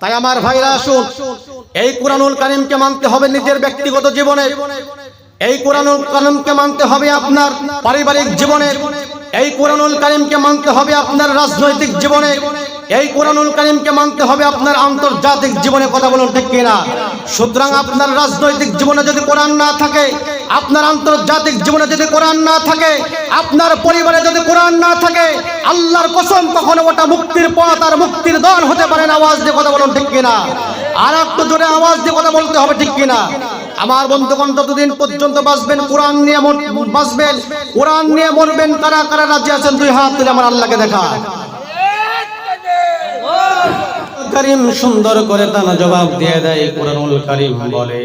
তাই আমার ভাইরা আসুন। এই কোরআনুল কারিমকে মানতে হবে নিজের ব্যক্তিগত জীবনে। এই কোরআনুল কারিমকে মানতে হবে আপনার পারিবারিক জীবনে। এই কোরআনুল কারিমকে মানতে হবে আপনার রাজনৈতিক জীবনে। এই কোরআনুল কারিমকে মানতে হবে আপনার আন্তর্জাতিক জীবনে। কথা বলুন ঠিক কিনা? সুতরাং আপনার রাজনৈতিক জীবনে যদি কোরআন না থাকে আপনার আন্তর্জাতিক জীবনে যদি কোরআন না থাকে, আপনার পরিবারে যদি কোরআন না থাকে, আল্লাহর কসম কখনো ওটা মুক্তির পথ আর মুক্তির দল হতে পারে না। আওয়াজ দিয়ে কথা বলুন ঠিক কিনা? আর একটু জোরে আওয়াজ দিয়ে কথা বলতে হবে ঠিক কিনা? আমার বন্ধুগণ, যতদিন পর্যন্ত বাঁচবেন, কোরআন নিয়ে বাঁচবেন, কোরআন নিয়ে মরবেন, কারা কারা রাজি আছেন, দুই হাত তুলে আমার আল্লাহকে দেখা। করিম সুন্দর করে তানা জবাব দিয়ে দেয়, কোরআনুল করিম বলে।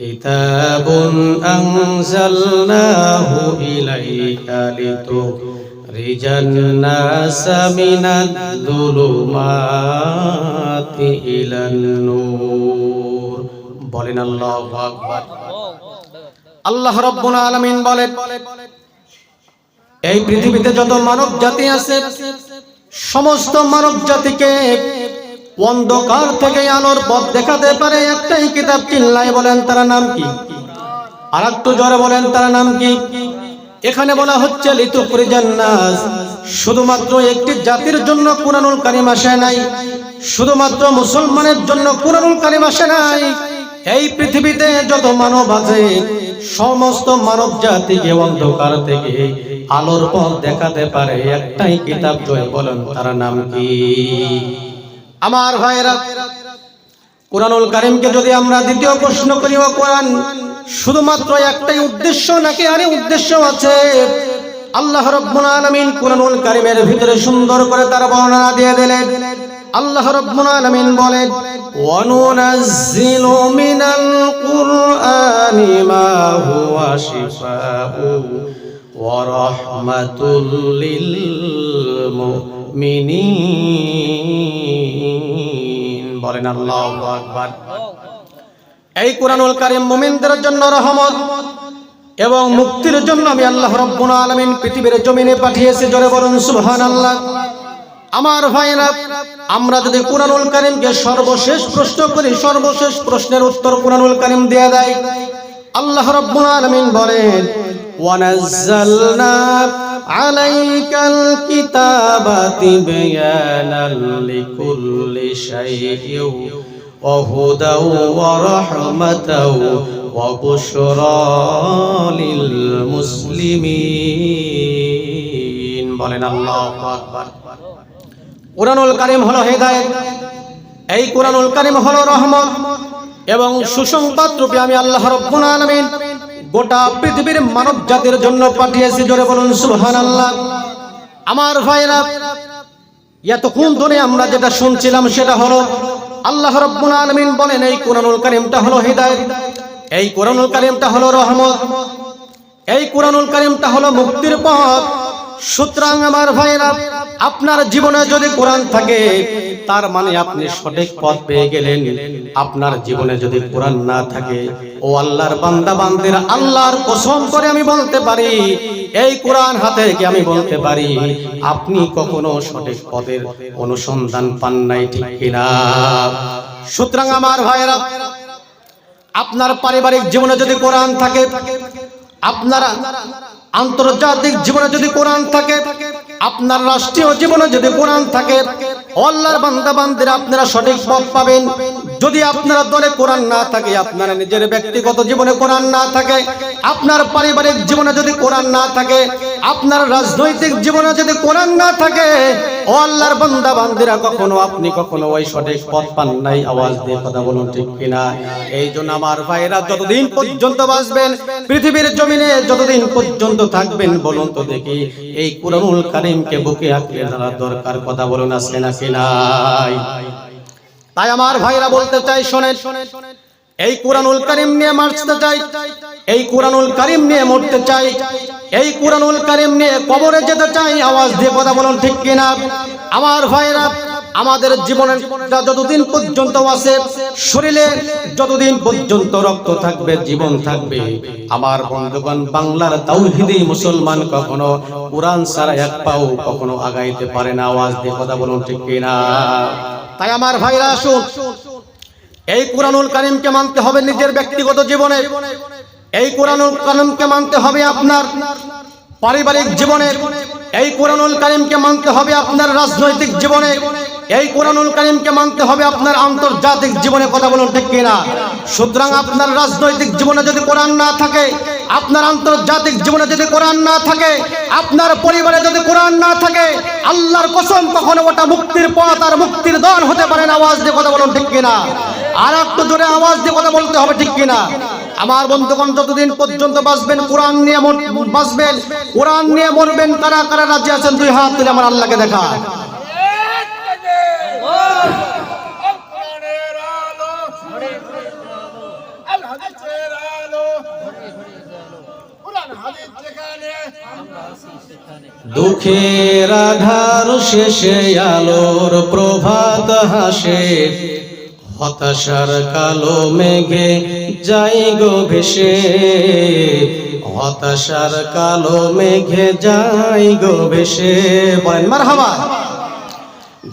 কিতাবুন আনজালনাহু ইলাইকা লিতুখরিজান নাসা মিনাদ দুলুমাতি ইলান নূর। বলেন আল্লাহু আকবার। আল্লাহ রাব্বুল আলামিন বলেন, এই পৃথিবীতে যত মানব জাতি আছে, সমস্ত মানব জাতিকে অন্ধকার থেকে আলোর পথ দেখাতে পারে একটাই কিতাব চিল্লাই বলেন, তার নাম কি? আর একটু জোরে বলেন, তার নাম কি? এখানে বলা হচ্ছে লিতু নাস শুধুমাত্র একটি জাতির জন্য কুরআনুল কারিম আসে নাই, শুধুমাত্র মুসলমানের জন্য কুরআনুল কারিম আসে নাই। এই পৃথিবীতে যত মানব আছে, সমস্ত মানব জাতিকে অন্ধকার থেকে আলোর পথ দেখাতে পারে একটাই কিতাব জয় বলেন, তার নাম কি? আমার ভাইরা কোরআনুল কারিমকে যদি আমরা দ্বিতীয় প্রশ্ন করি, ও কোরআন শুধুমাত্র একটাই উদ্দেশ্য নাকি আরে উদ্দেশ্য আছে? আল্লাহ রব্বুল আলামিন কোরআনুল কারিমের ভিতরে সুন্দর করে তার বর্ণনা দিয়ে দিলেন। আল্লাহ রব্বুল আলামিন বলেন, ওয়ানুনাজ্জিলু মিনাল কুরআনি মা হুয়া শিফাউ ওয়া রাহমাতুল লিল মুমিনিন বলেন আল্লাহু আকবার। এই কোরআনুল কারীম মুমিনদের জন্য রহমত এবং মুক্তির জন্য আমি আল্লাহ রব্বুল আলামিন পৃথিবীর জমিনে পাঠিয়েছি, জোরে বলুন সুবহানাল্লাহ। আমার ভাইরা আমরা যদি কোরআনুল কারীমকে সর্বশেষ প্রশ্ন করি, সর্বশেষ প্রশ্নের উত্তর কোরআনুল কারীম দিয়ে দেয়। আল্লাহ রব্বুল আলামিন বলেন ওয়ানাজ্জালনা আলাইকাল কিতাবা তিবয়ানাল লিকুল্লি শাইইন وهدى ورحمة وبشرى للمسلمين বলেন আল্লাহু আকবার কোরআনুল কারীম হলো হেদায়েত এই কোরআনুল কারীম হলো রহমত এবং সুসংবাদ রূপে আমি আল্লাহ রাব্বুল আলামিন গোটা পৃথিবীর মানব জাতির জন্য পাঠিয়েছি, জোরে বলুন, সুবহানাল্লাহ। আমার ভাইরা এতক্ষণ ধরে আমরা যেটা শুনছিলাম সেটা হলো, আল্লাহ রব্বুল আলমিন বলেন, এই কোরআনুল কারিমটা হলো হৃদয় এই কোরআনুল কারিমটা হলো রহমত, এই কোরআনুল কারিমটা হলো মুক্তির পথ। সুতরাং আমার ভাইরা আপনার জীবনে যদি কোরআন থাকে, তার মানে আপনি সঠিক পথ পেয়ে গেলেন। আপনার জীবনে যদি কোরআন না থাকে, ও আল্লাহর বান্দা, বান্দিরা আল্লাহর কসম করে আমি বলতে পারি, এই কোরআন হাতে কি আমি বলতে পারি, আপনি কখনো সঠিক পথের অনুসন্ধান পান নাই, ঠিক কিনা? সুতরাং আমার ভাইরা আপনার পারিবারিক জীবনে যদি কোরআন থাকে, আপনারা আন্তর্জাতিক জীবনে যদি কোরআন থাকে, আপনার রাষ্ট্রীয় জীবনে যদি কোরআন থাকে, আল্লাহর বান্দা আপনারা সঠিক পথ পাবেন। যদি আপনার দলে কোরআন না থাকে, আপনার নিজের ব্যক্তিগত জীবনে কোরআন না থাকে, আপনার পারিবারিক জীবনে যদি কোরআন না থাকে, আপনার রাজনৈতিক জীবনে যদি কোরআন না থাকে, ও আল্লাহর বান্দা বান্দিরা কখনো আপনি কখনো ওই সঠিক পথ পান নাই, আওয়াজ দিয়ে কথা বলুন ঠিক কিনা? এই জন্য আমার ভাইরা যতদিন পর্যন্ত বাঁচবেন, পৃথিবীর জমিনে যতদিন পর্যন্ত থাকবেন, বলুন তো দেখি, এই কোরআনুল কারিমকে বুকে আঁকড়ে ধরার দরকার কথা বলুন আছে না কি নাই? তাই আমার ভাইরা বলতে চাই, শোনেন, এই কোরআনুল করিম নিয়ে মারতে চাই, এই কোরআনুল করিম নিয়ে মরতে চাই, এই কোরআনুল করিম নিয়ে কবরে যেতে চাই, আওয়াজ দিয়ে কথা বলুন ঠিক কিনা? আমার ভাইরা, আমাদের জীবনের যতদিন পর্যন্ত আছে, শরীরে যতদিন পর্যন্ত রক্ত থাকবে, জীবন থাকবে, আমার বন্ধুগণ, বাংলার তাওহিদি মুসলমান কখনো কোরআন ছাড়া এক পাও কখনো আগাইতে পারে না, আওয়াজ দিয়ে কথা বলুন ঠিক কিনা? তাই আমার ভাইরা আসুন। এই কোরআনুল কারিমকে মানতে হবে নিজের ব্যক্তিগত জীবনে। এই কোরআনুল কারিমকে মানতে হবে আপনার পারিবারিক জীবনে। এই কোরআনুল কারিমকে মানতে হবে আপনার রাজনৈতিক জীবনে। এই কোরআনুল কারিমকে মানতে হবে আপনার আন্তর্জাতিক জীবনে। কথা বলুন ঠিক কিনা? সুতরাং আপনার রাজনৈতিক জীবনে যদি কোরআন না থাকে আপনার আন্তর্জাতিক জীবনে যদি কোরআন না থাকে, আপনার পরিবারে যদি কোরআন না থাকে, আল্লাহর কসম কখনো ওটা মুক্তির পথ আর মুক্তির দল হতে পারে না। আওয়াজ দিয়ে কথা বলুন ঠিক কিনা? আর একটু জোরে আওয়াজ দিয়ে কথা বলতে হবে ঠিক কিনা? আমার বন্ধুগণ, যতদিন পর্যন্ত বাঁচবেন, কোরআন নিয়ে বাঁচবেন, কোরআন নিয়ে মরবেন, কারা কারা রাজি আছেন, দুই হাত তুলে আমার আল্লাহকে দেখা কোরআনের আলো আল হাদিসের আলো কোরআন হাদিস যেখানে দুঃখের আধার শেষে আলোর প্রভাত হাসে। হতাশার কালো মেঘে যাই গো ভেসে। হতাশার কালো মেঘে যাই গো ভেসে। বলেন, মারহাবা।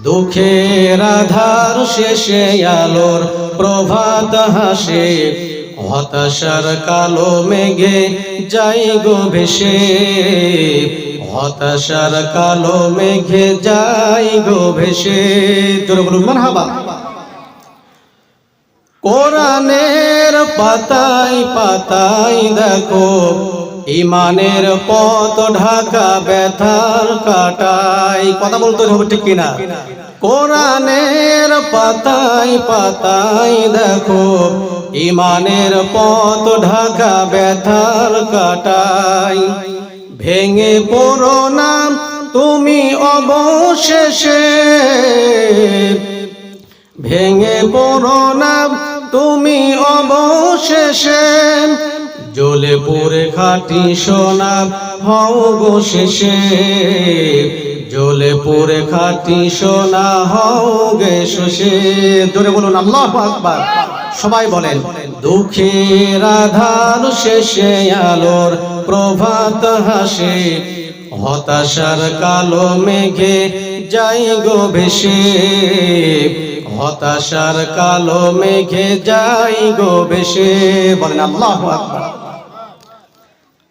দুঃখের আধার শেষে আলোর প্রভাত হাসে। হতাশার কালো মেঘে যাই গো ভেসে। হতাশার কালো মেঘে যাই গো ভেসে। মারহাবা। কোরআনের পাতায় পাতায় দেখো ইমানের পথ ঢাকা ব্যথার কাটাই কথা বলতে হবে ঠিক কিনা? কোরআনের পাতায় পাতায় দেখো, ইমানের পথ ঢাকা ব্যথার কাটাই ভেঙে পড়ো না, তুমি অবশেষে। ভেঙে পড়ো না, তুমি অবশেষে। জ্বলে পড়ে খাটি সোনা, হও গো শেষে। জ্বলে পড়ে খাটি সোনা হও গে শেষে জোরে বলুন, আল্লাহ আকবার। সবাই বলেন, দুঃখের আধার শেষে আলোর প্রভাত হাসে। হতাশার কালো মেঘে যাই গো ভেসে হতাশার কালো মেঘে যাই গো ভেসে বলেন, আল্লাহ আকবার।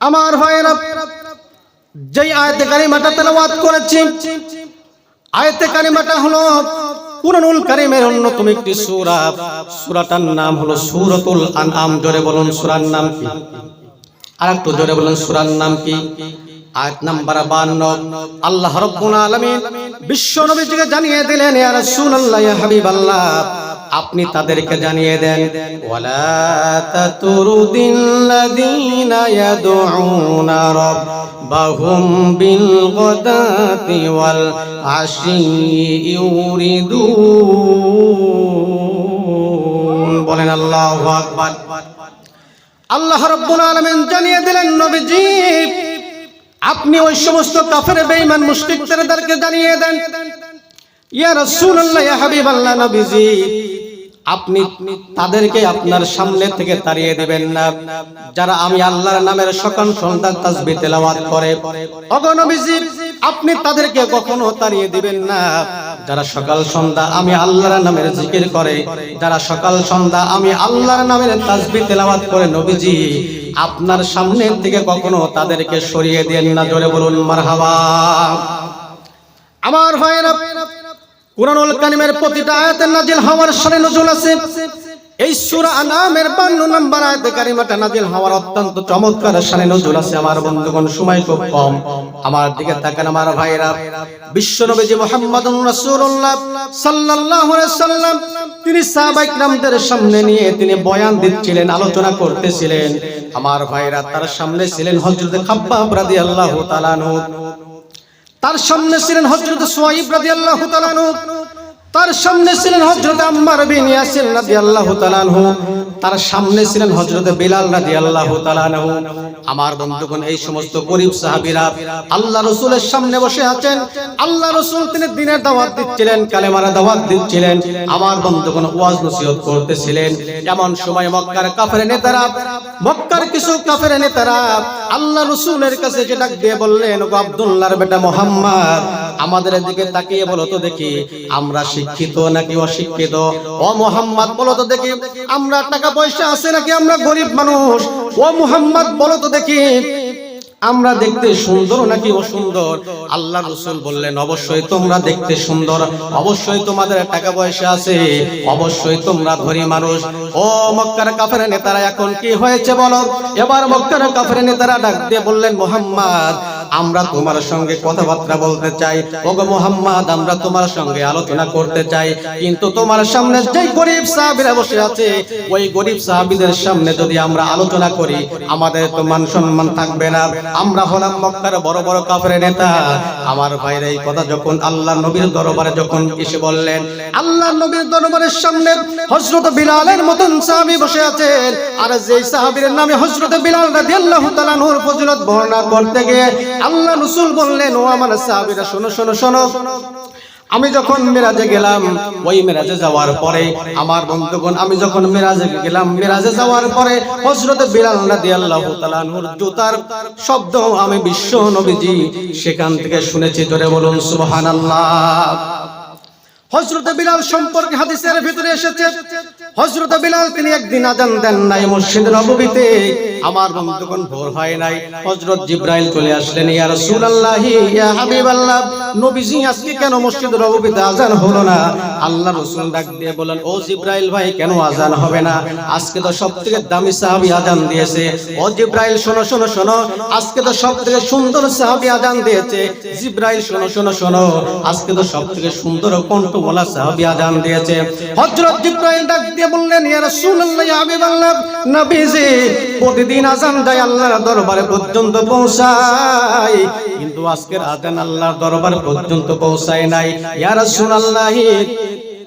আমার ভাইয়েরা যেই আয়তে কারিমাটা তেলাওয়াত করেছি, আয়তে কারিমাটা হলো কুরআনুল কারীমের অন্যতম একটি সূরা। সূরাটার নাম হলো সূরাতুল আনআম। জোরে বলুন সূরার নাম কি? আর একটু জোরে বলুন সূরার নাম কি? আয়াত নাম্বার 52 আল্লাহ রাব্বুল আলামিন বিশ্ব নবীজিকে জানিয়ে দিলেন, ইয়া রাসূলুল্লাহ, ইয়া হাবিবাল্লাহ। আপনি তাদেরকে জানিয়ে দেন ওয়ালা তাতুরুদিল্লাযীনা ইয়াদউনা রাব্বাহুম বিল গাদাতি ওয়াল আশি ইউরিদুন বলেন আল্লাহু আকবার। আল্লাহ রাব্বুল আলামিন জানিয়ে দিলেন নবীজি আপনি ওই সমস্ত কাফের বেঈমান মুশরিকদেরকে জানিয়ে দেন ইয়া রাসূলুল্লাহ ইয়া হাবিবাল্লাহ নবীজি আপনি তাদেরকে আপনার সামনে থেকে তাড়িয়ে দিবেন না। যারা আমি আল্লাহর নামের সকাল সন্ধ্যা তাসবিহ তেলাওয়াত করে ওগো নবীজি, আপনি তাদেরকে কখনো তাড়িয়ে দিবেন না। যারা সকাল সন্ধ্যা আমি আল্লাহর নামের জিকির করে, যারা সকাল সন্ধ্যা আমি আল্লাহর নামের তাসবিহ তেলাওয়াত করে, নবীজি, আপনার সামনে থেকে কখনো তাদেরকে সরিয়ে দেন না। জোরে বলুন, মারহাবা। আমার ভাইরা প্রতিটা আয়াতের নাজিল হওয়ার নজুল আছে। এই সূরা আনামের 52 নম্বর আয়াতে কারিমাটা নাজিল হওয়ার অত্যন্ত চমৎকার নজুল আছে। আমার বন্ধুগণ, সময় খুব কম। আমার দিকে তাকান আমার ভাইরা। বিশ্ব নবীজি রাসূলুল্লাহ সাল্লাল্লাহু আলাইহি সাল্লাম, তিনি সামনে নিয়ে তিনি বয়ান দিচ্ছিলেন, আলোচনা করতেছিলেন। আমার ভাইরা তার সামনে ছিলেন হযরত খাব্বাব রাদিয়াল্লাহু তাআলা তার সামনে ছিলেন হজরত সোয়াইব রাদিয়াল্লাহু তাআলা তার সামনে ছিলেন হজরত আম্মার বিন ইয়াসির রাদিয়াল্লাহু তাআলা আনহু। তার সামনে ছিলেন হজরত বিলাল রাদিয়াল্লাহু তাআলা আনহু। আমার বন্ধুগণ, এই সমস্ত গরিব সাহাবীরা আল্লাহ রাসূলের সামনে বসে আছেন। আল্লাহ রাসূল তিনি দিনের দাওয়াত দিচ্ছিলেন, কালেমার দাওয়াত দিচ্ছিলেন। আমার বন্ধুগণ, ওয়াজ নসিহত করতেছিলেন। এমন সময় মক্কার কাফের নেতারা, মক্কার কিছু কাফের নেতারা আল্লাহ রসুলের কাছে যে ডাক দিয়ে বললেন গো আব্দুল্লাহর বেটা মোহাম্মদ আমাদের দিকে তাকিয়ে বলো তো দেখি, আমরা শিক্ষিত নাকি অশিক্ষিত? ও মোহাম্মদ, বলো তো দেখি, আমরা টাকা পয়সা আছে নাকি আমরা গরিব মানুষ? ও মোহাম্মদ, বলো তো দেখি, আমরা দেখতে সুন্দর নাকি অসুন্দর? আল্লাহ রসুল বললেন, অবশ্যই তোমরা দেখতে সুন্দর, অবশ্যই তোমাদের টাকা পয়সা আছে, অবশ্যই তোমরা ধনী মানুষ। ও মক্কার কাফের নেতারা, এখন কি হয়েছে বলো? এবার মক্কার কাফের নেতারা ডাক দিয়ে বললেন, মোহাম্মদ আমরা তোমার সঙ্গে কথাবার্তা বলতে চাই। ওগো মোহাম্মদ, আমরা তোমার সঙ্গে আলোচনা করতে চাই। কিন্তু তোমার সামনে যেই গরিব সাহাবীরা বসে আছে, ওই গরিব সাহাবীদের সামনে যদি আমরা আলোচনা করি, আমাদের তো মান সম্মান থাকবে না। আমরা হলাম মক্কার বড় বড় কাফের নেতা। আমার ভাইরা এই কথা যখন আল্লাহ নবীর দরবারে যখন এসে বললেন, আল্লাহ নবীর দরবারের সামনে হযরত বিলালের মতন সাহাবী বসে আছেন। আর যেই সাহাবীর নামে হযরত বিলাল রাদিয়াল্লাহু তাআলা নূর ফজিলত বর্ণনা করতে গিয়ে আল্লাহ রসুল বললেন, ও আমার সাহাবীরা, শোনো শোনো শোনো। আমি যখন মেরাজে গেলাম, ওই মেরাজে যাওয়ার পরে আমার বন্ধুগণ, আমি যখন মেরাজে গেলাম, মেরাজে যাওয়ার পরে হজরত বিলাল রাদিয়াল্লাহু তাআলা নূর জুতার শব্দ আমি বিশ্ব নবীজি সেখান থেকে শুনেছি, জোরে বলুন, সুবহানাল্লাহ। হযরত বিলাল সম্পর্কে হাদিসের ভিতরে এসেছে, হযরত বিলাল তিনি একদিন আজান দেন নাই মসজিদ নববীতে। আমার বন্ধুগণ, ভোর হয় নাই। হযরত জিব্রাইল চলে আসলেন, ইয়া রাসূলুল্লাহ, ইয়া হাবিবাল্লাহ, নবীজি, আজকে কেন মসজিদ নববীতে আজান হলো না? আল্লাহ রাসূল ডাক দিয়ে বলেন ও জিব্রাইল ভাই, কেন আজান হবে না? আজকে তো সবথেকে দামি সাহাবী আজান দিয়েছে। ও জিব্রাইল, শোনো শোনো শোনো, আজকে তো সবথেকে সুন্দর সাহাবী আজান দিয়েছে। জিব্রাইল, শোনো শোনো শোনো, আজকে তো সবথেকে সুন্দর কণ্ঠ বলা সাহাবী আজান দিয়েছে। হযরত জিব্রাইল ডাক দিয়ে বললেন, ইয়া রাসূলুল্লাহ, ইয়া হাবিবাল্লাহ, নবীজি, প্রতিদিন আজান দেয় আল্লাহর দরবারে পর্যন্ত পৌঁছায় কিন্তু আজকের আজান আল্লাহর দরবার পর্যন্ত পৌঁছায় নাই। ইয়া রাসূলুল্লাহ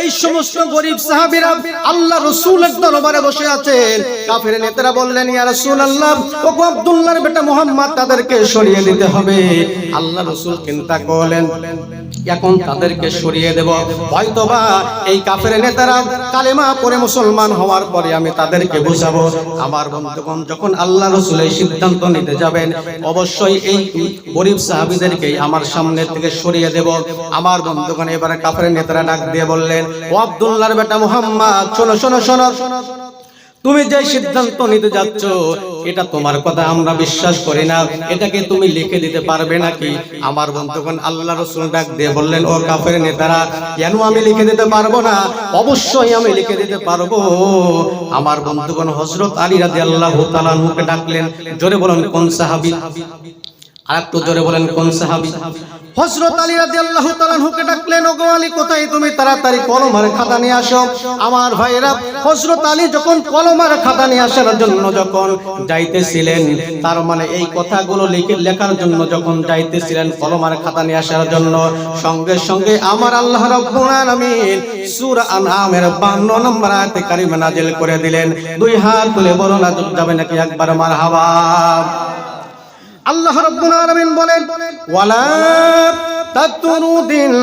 এই সমস্ত গরিব সাহাবিরা আল্লাহ রসুলের দরবারে বসে আছেন। কাফের নেতারা বললেন, ইয়া রাসূলুল্লাহ ও আব্দুল্লাহর বেটা মুহাম্মদ, তাদেরকে সরিয়ে দিতে হবে। আল্লাহ রসুল চিন্তা করলেন এখন তাদেরকে সরিয়ে দেব। হয়তোবা এই কাফের নেতারা কালেমা পড়ে মুসলমান হওয়ার পরে আমি তাদেরকে বুঝাবো। আমার বন্ধুগণ, যখন আল্লাহ রসুল এই সিদ্ধান্ত নিতে যাবেন, অবশ্যই এই গরিব সাহাবিদেরকে আমার সামনে থেকে সরিয়ে দেব। আমার বন্ধুগণ, এবারে কাফের নেতারা ডাক দিয়ে বললেন, ও আব্দুল্লাহর বেটা মুহাম্মদ, শোনো শোনো শোনো। তুমি যে সিদ্ধান্ত নিতে যাচ্ছ, এটা তোমার কথা আমরা বিশ্বাস করি না। এটাকে তুমি লিখে দিতে পারবে নাকি? আমার বন্ধুগণ আল্লাহ রসুল ডাক দিয়ে বললেন, ও কাফের নেতারা, কেন আমি লিখে দিতে পারব না? অবশ্যই আমি লিখে দিতে পারব। আমার বন্ধুগণ হজরত আলী রাজি আল্লাহ মুখে ডাকলেন, জোরে বলেন, কোন সাহাবি? আর একটু জোরে বলেন, কোন সাহাবি? হযরত আলী রাদিয়াল্লাহু তাআলা হুকে ডাকলেন, ওগো আলী, কোথায় তুমি? তাড়াতাড়ি কলমার খাতা নিয়ে আসো। আমার ভাইরা হযরত আলী যখন কলমার খাতা নিয়ে আসার জন্য যখন যাইতেছিলেন, তার মানে এই কথাগুলো লিখে লেখার জন্য যখন যাইতেছিলেন কলমার খাতা নিয়ে আসার জন্য, সঙ্গে সঙ্গে আমার আল্লাহ রাব্বুল আলামিন সূরা আনআমের 52 নম্বর আয়াতে কারিমা নাজিল করে দিলেন। দুই হাত তুলে বলো না যাবে নাকি একবার আমার মারহাবা? আল্লাহ রাব্বুল আলামিন বলেন, ওয়ালা তাতরুদিল্লাযীনা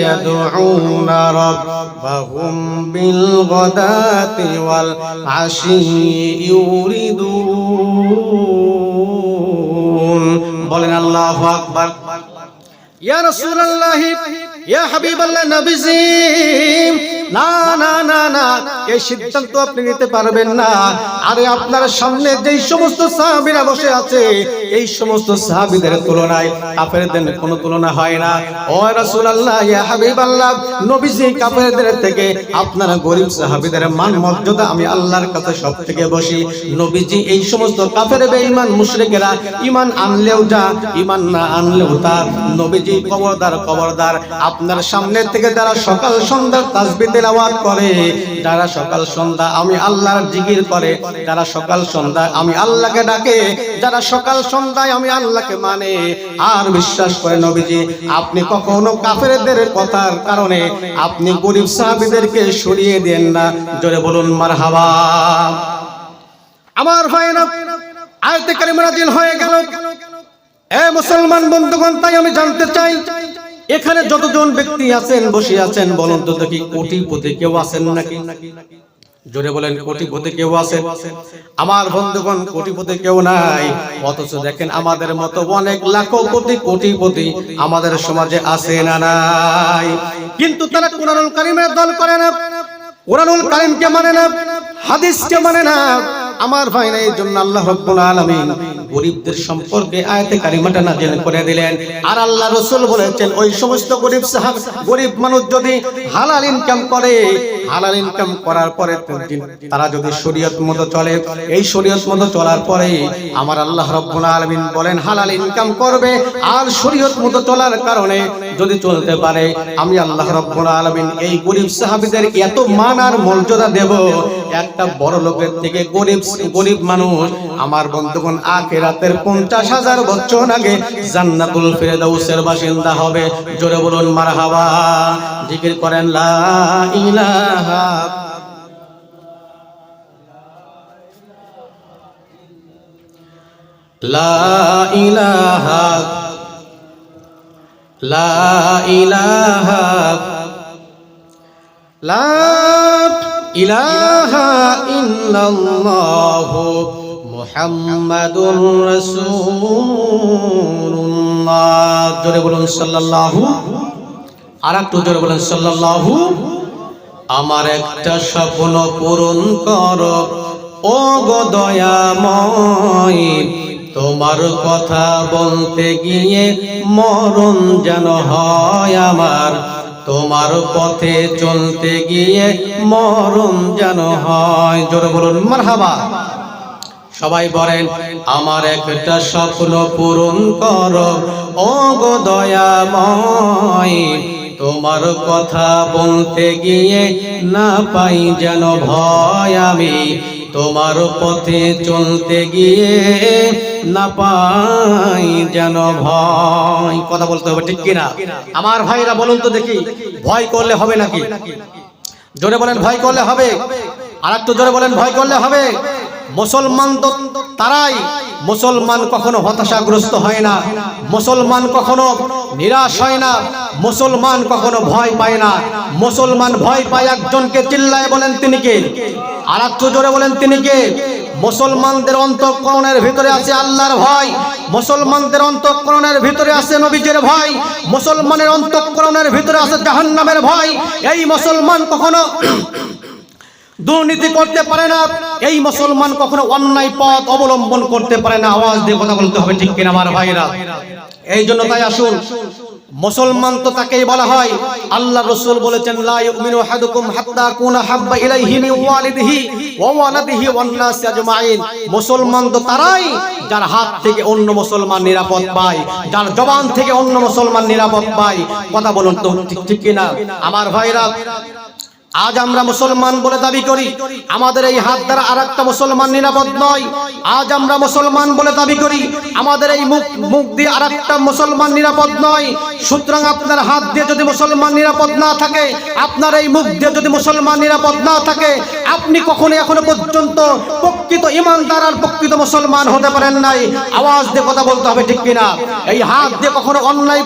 ইয়াদউনা রাব্বাহুম বিল গাদাতি ওয়াল আশি ইউরিদুন। বলেন আল্লাহু আকবার। ইয়া রাসূলুল্লাহ, ইয়া হাবিবাল্লাহ নবীজি থেকে গরিব সাহাবীদের মান মর্যাদা আমি আল্লাহর কাছে সবথেকে বসি নবীজি এই সমস্ত কাফের বেঈমান মুশরিকেরা ঈমান আনলেও যা, ঈমান না আনলেও তা। নবীজি খবরদার খবরদার আপনার সামনে থেকে যারা সকাল সন্ধ্যা তাসবিহ তেলাওয়াত করে, যারা সকাল সন্ধ্যা আমি আল্লাহর জিকির করে, যারা সকাল সন্ধ্যা আমি আল্লাহকে ডাকে, যারা সকাল সন্ধ্যায় আমি আল্লাহকে মানে। আর বিশ্বাস করে নবীজি, আপনি কখনো কাফেরদের কথার কারণে আপনি গরিব সাহাবীদেরকে সরিয়ে দেন না। জোরে বলুন, মারহাবা। আমার ভাইরা আয়তে কারিমা নাজিল হয়ে গেল। এ মুসলমান বন্ধুগণ, তাই আমি জানতে চাই এখানে যতজন ব্যক্তি আছেন, বসে আছেন, বলুন তো দেখি, কোটিপতি কেউ আছেন নাকি? জোরে বলেন, কোটিপতি কেউ আছেন? আমার বন্ধুগণ, কোটিপতি কেউ নাই। অথচ দেখেন আমাদের মতো অনেক লাখো কোটি কোটিপতি আমাদের সমাজে আছে না নাই। কিন্তু তারা কোরআনুল কারিমের দল করে না। কোরআনুল কারিমকে মানে না, হাদিসকে মানে না। আমার ভাই না এই জন্য আল্লাহ রব্বুল আলামিন গরিবদের সম্পর্কে আয়াতে কারিমাটা নাযিল করে দিলেন। আর আল্লাহ রাসূল বলেছেন, ওই সমস্ত গরিব সাহাব, গরিব মানুষ যদি হালাল ইনকাম করে, হালাল ইনকাম করার পরে তারা যদি শরীয়ত মতো চলে, এই শরীয়ত মতো চলার পরে আমার আল্লাহ রব্বুল আলামিন বলেন, হালাল ইনকাম করবে, আর শরীয়ত মতো চলার কারণে যদি চলতে পারে, আমি আল্লাহ রব্বুল আলামিন এই গরিব সাহাবীদের এত মান আর মর্যাদা দেব, একটা বড় লোকের থেকে গরিব গরিব মানুষ, আমার বন্ধুগণ আখেরাতের পঞ্চাশ হাজার বছর আগে জান্নাতুল ফেরদাউসের বাসিন্দা হবে। জোরে বলুন, মারহাবা। জিকির করেন, লা ইলাহা লা ইলাহা লা ইলাহা লা ইলাহা ইল্লাল্লাহ মুহাম্মাদুর রাসূলুল্লাহ। জোরে বলুন সাল্লাল্লাহু। আর একটু জোরে বলুন সাল্লাল্লাহু। আমার একটা স্বপ্ন পূরণ কর। ও গো দয়াময়, তোমার কথা বলতে গিয়ে মরণ যেন হয় আমার। তোমার পথে চলতে গিয়ে মরণ যেন হয়। জোরে বলুন, মারহাবা। সবাই বলেন, আমার একটা স্বপ্ন পূরণ কর। ও গো দয়াময়, তোমার কথা বলতে গিয়ে না পাই যেন ভয় আমি। তোমার পথে চলতে গিয়ে না পাই যেন ভয়। কথা বলতে হবে ঠিক কিনা? আমার ভাইরা বলুন তো দেখি, ভয় করলে হবে নাকি? জোরে বলেন, ভয় করলে হবে? আর একটু জোরে বলেন, ভয় করলে হবে? মুসলমান তো তারাই মুসলমান কখনো হতাশাগ্রস্ত হয় না, মুসলমান কখনো নিরাশ হয় না, মুসলমান কখনো ভয় পায় না। মুসলমান ভয় পায় একজনকে চিল্লায় বলেন তিনি কে? আর জোরে বলেন তিনি কে? মুসলমানদের অন্তঃকরণের ভিতরে আছে আল্লাহর ভয়, মুসলমানদের অন্তঃকরণের ভিতরে আছে নবীজের ভয়, মুসলমানের অন্তঃকরণের ভিতরে আছে জাহান্নামের ভয়। এই মুসলমান কখনো দুর্নীতি করতে পারে না, এই মুসলমান কখনো অন্যায় পথ অবলম্বন করতে পারে না। আওয়াজ দিয়ে কথা বলতে হবে, ঠিক কিনা আমার ভাইরা? এই জন্য তাই আসুন, মুসলমান তো তাকেই বলা হয়। আল্লাহ রসুল বলেছেন, লা ইউমিনু মিন মুসলমান তো তারাই যার হাত থেকে অন্য মুসলমান নিরাপদ পায়, যার জবান থেকে অন্য মুসলমান নিরাপদ পায়। কথা বলুন তো ঠিক ঠিক কিনা? আমার ভাইরা আজ আমরা মুসলমান বলে দাবি করি, আমাদের এই হাত দ্বারা আর একটা মুসলমান নিরাপদ নয়। আজ আমরা মুসলমান বলে দাবি করি, আমাদের এই মুখ মুখ দিয়ে আর একটা মুসলমান নিরাপদ নয়। সুতরাং আপনার হাত দিয়ে যদি মুসলমান নিরাপদ না থাকে, আপনার এই মুখ দিয়ে যদি মুসলমান নিরাপদ না থাকে, আপনি কখনো এখনও পর্যন্ত প্রকৃত ইমানদার আর প্রকৃত মুসলমান হতে পারেন নাই। আওয়াজ দিয়ে কথা বলতে হবে ঠিক কিনা? এই হাত দিয়ে কখনো অন্যায়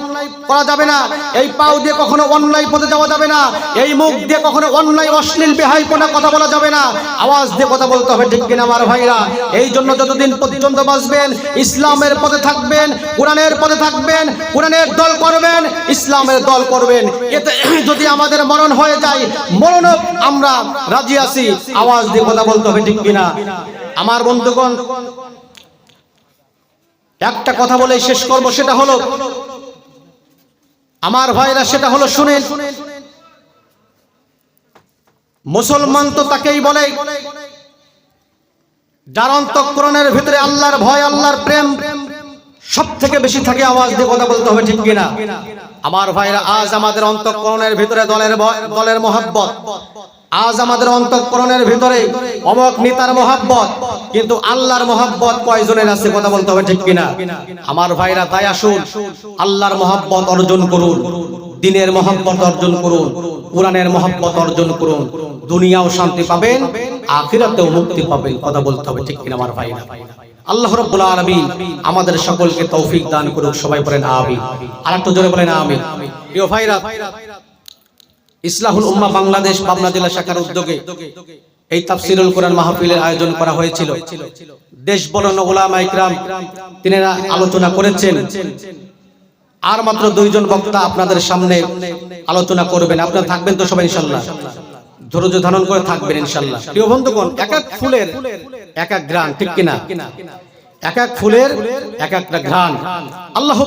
করা যাবে না, এই পাও দিয়ে কখনো অন্যায় পথে যাওয়া যাবে না, এই মুখ দিয়ে কখনো অন্যায়, অশ্লীল বেহাইপনা কথা বলা যাবে না। আওয়াজ দিয়ে কথা বলতে হবে, ঠিক কিনা আমার ভাইরা? এই জন্য যতদিন পর্যন্ত বাঁচবেন, ইসলামের পথে থাকবেন, কোরআনের পথে থাকবেন, কোরআনের দল করবেন, ইসলামের দল করবেন। এতে যদি আমাদের মরণ হয়ে যায় মরণ আমরা রাজি আছি। আওয়াজ দিয়ে কথা বলতে হবে, ঠিক কিনা? আমার বন্ধুগণ, একটা কথা বলে শেষ করব, সেটা হলো, আমার ভাইরা সেটা হলো, শুনেন। মুসলমান তো তাকেই বলে, যার অন্তঃকরণের ভিতরে আল্লাহর ভয়, আল্লাহর প্রেম সব থেকে বেশি থাকে, আওয়াজ দিয়ে কথা বলতে হবে, ঠিক কিনা? আমার ভাইরা, আজ আমাদের অন্তঃকরণের ভিতরে দলের দলের মহাব্বত। আজ আমাদের অন্তঃকরণের ভিতরে অমক নেতার মহাব্বত। কিন্তু আল্লাহর মহাব্বত কয়জনের আছে, কথা বলতে হবে, ঠিক কিনা? আমার ভাইরা, তাই আসুন, আল্লাহর মহাব্বত অর্জন করুন। দিনের মহাব্বত অর্জন করুন, কোরআনের মহাব্বত অর্জন করুন, দুনিয়াও শান্তি পাবেন, আখিরাতেও মুক্তি পাবেন, কথা বলতে হবে ঠিক কিনা আমার ভাইরা? আল্লাহ রাব্বুল আলামিন আমাদের সকলকে তৌফিক দান করুক, সবাই বলেন আমিন। আর একটু জোরে বলেন আমিন। প্রিয় ভাইরা, ইসলাহুল উম্মাহ বাংলাদেশ পাবনা জেলা শাখার উদ্যোগে এই তাফসিরুল কোরআন মাহফিলের আয়োজন করা হয়েছিল। দেশ বলন ওলামা ইকরাম, তিনারা আলোচনা করেছেন। আর মাত্র দুইজন বক্তা আপনাদের সামনে আলোচনা করবেন। আপনারা থাকবেন তো সবাই, ইনশাল্লাহ। ধৈর্য ধারণ করে থাকবেন, ইনশাল্লাহ। প্রিয় বন্ধুগণ, এক এক ফুলের এক এক গ্রাম ঠিক কিনা? এক এক ফুলের এক একটা ঘ্রাণ। আল্লাহ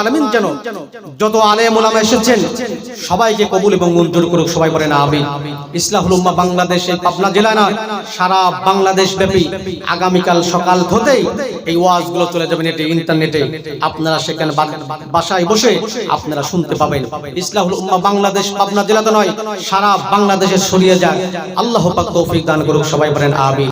আলামিন যেন যত আলেম ওলামা এসেছেন, সবাইকে কবুল এবং মঞ্জুর করুক, সবাই বলেন আমিন। ইসলাহুল উম্মাহ বাংলাদেশ পাবনা জেলায় নয়, সারা বাংলাদেশ ব্যাপী আগামীকাল সকাল হতেই এই ওয়াজগুলো চলে যাবেন এটি ইন্টারনেটে। আপনারা সেখানে বাসায় বসে আপনারা শুনতে পাবেন। ইসলাহুল উম্মাহ বাংলাদেশ পাবনা জেলাতে নয়, সারা বাংলাদেশে ছড়িয়ে যাক আল্লাহ পাক তৌফিক দান করুক, সবাই বলেন আমিন।